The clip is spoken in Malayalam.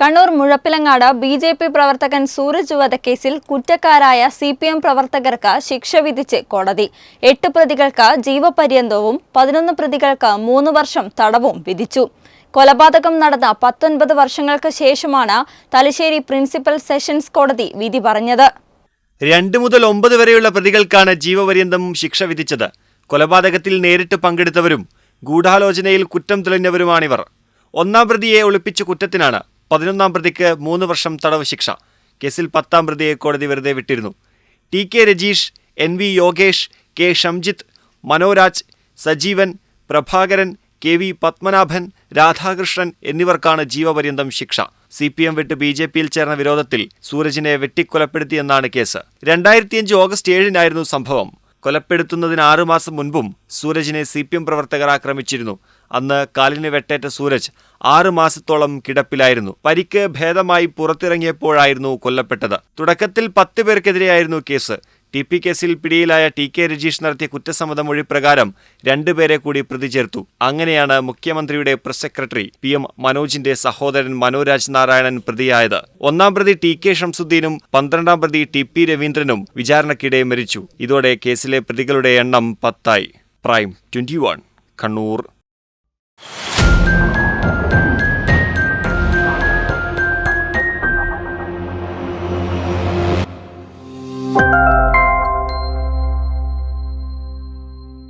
Kannur Muzhappilangad B J P പ്രവർത്തകൻ സൂരജ് വധക്കേസിൽ കുറ്റക്കാരായ സി പി എം പ്രവർത്തകർക്ക് ശിക്ഷ വിധിച്ച് കോടതി. എട്ട് പ്രതികൾക്ക് ജീവപര്യന്തവും പതിനൊന്ന് പ്രതികൾക്ക് മൂന്ന് വർഷം തടവും വിധിച്ചു. കൊലപാതകം നടന്ന പത്തൊൻപത് വർഷങ്ങൾക്ക് ശേഷമാണ് തലശ്ശേരി പ്രിൻസിപ്പൽ സെഷൻസ് കോടതി വിധി പറഞ്ഞത്. രണ്ട് മുതൽ ഒമ്പത് വരെയുള്ള പ്രതികൾക്കാണ് ജീവപര്യന്തം ശിക്ഷ വിധിച്ചത്. കൊലപാതകത്തിൽ നേരിട്ട് പങ്കെടുത്തവരും ഗൂഢാലോചനയിൽ കുറ്റം തെളിഞ്ഞവരുമാണിവർ. ഒന്നാം പ്രതിയെ ഒളിപ്പിച്ച കുറ്റത്തിനാണ്. പതിനൊന്നാം പ്രതിക്ക് മൂന്ന് വർഷം തടവ് ശിക്ഷ. കേസിൽ പത്താം പ്രതിയെ കോടതി വെറുതെ വിട്ടിരുന്നു. T K Rajeesh N V Yogesh K Shamjith Manoraj Sajeevan Prabhakaran K V Padmanabhan Radhakrishnan എന്നിവർക്കാണ് ജീവപര്യന്തം ശിക്ഷ. സി പി എം വിട്ട് ബി ജെ പിയിൽ ചേർന്ന വിരോധത്തിൽ സൂരജിനെ വെട്ടിക്കൊലപ്പെടുത്തിയെന്നാണ് കേസ്. രണ്ടായിരത്തിയഞ്ച് ഓഗസ്റ്റ് ഏഴിനായിരുന്നു സംഭവം. കൊലപ്പെടുത്തുന്നതിന് ആറുമാസം മുൻപും സൂരജിനെ സി പി എം പ്രവർത്തകർ ആക്രമിച്ചിരുന്നു. അന്ന് കാലിന് വെട്ടേറ്റ സൂരജ് ആറ് മാസത്തോളം കിടപ്പിലായിരുന്നു. പരിക്ക് ഭേദമായി പുറത്തിറങ്ങിയപ്പോഴായിരുന്നു കൊല്ലപ്പെട്ടത്. തുടക്കത്തിൽ പത്ത് പേർക്കെതിരെയായിരുന്നു കേസ്. ടി പി കേസിൽ പിടിയിലായ ടി കെ രജീഷ് നടത്തിയ കുറ്റസമ്മതം മൊഴി പ്രകാരം രണ്ടുപേരെ കൂടി പ്രതി ചേർത്തു. അങ്ങനെയാണ് മുഖ്യമന്ത്രിയുടെ പ്രസ് സെക്രട്ടറി പി എം മനോജിന്റെ സഹോദരൻ മനോരാജ് നാരായണൻ പ്രതിയായത്. ഒന്നാം പ്രതി ടി കെ ഷംസുദ്ദീനും പന്ത്രണ്ടാം പ്രതി ടി പി രവീന്ദ്രനും വിചാരണയ്ക്കിടെ മരിച്ചു. ഇതോടെ കേസിലെ പ്രതികളുടെ എണ്ണം പത്തായി. Prime twenty Kannur.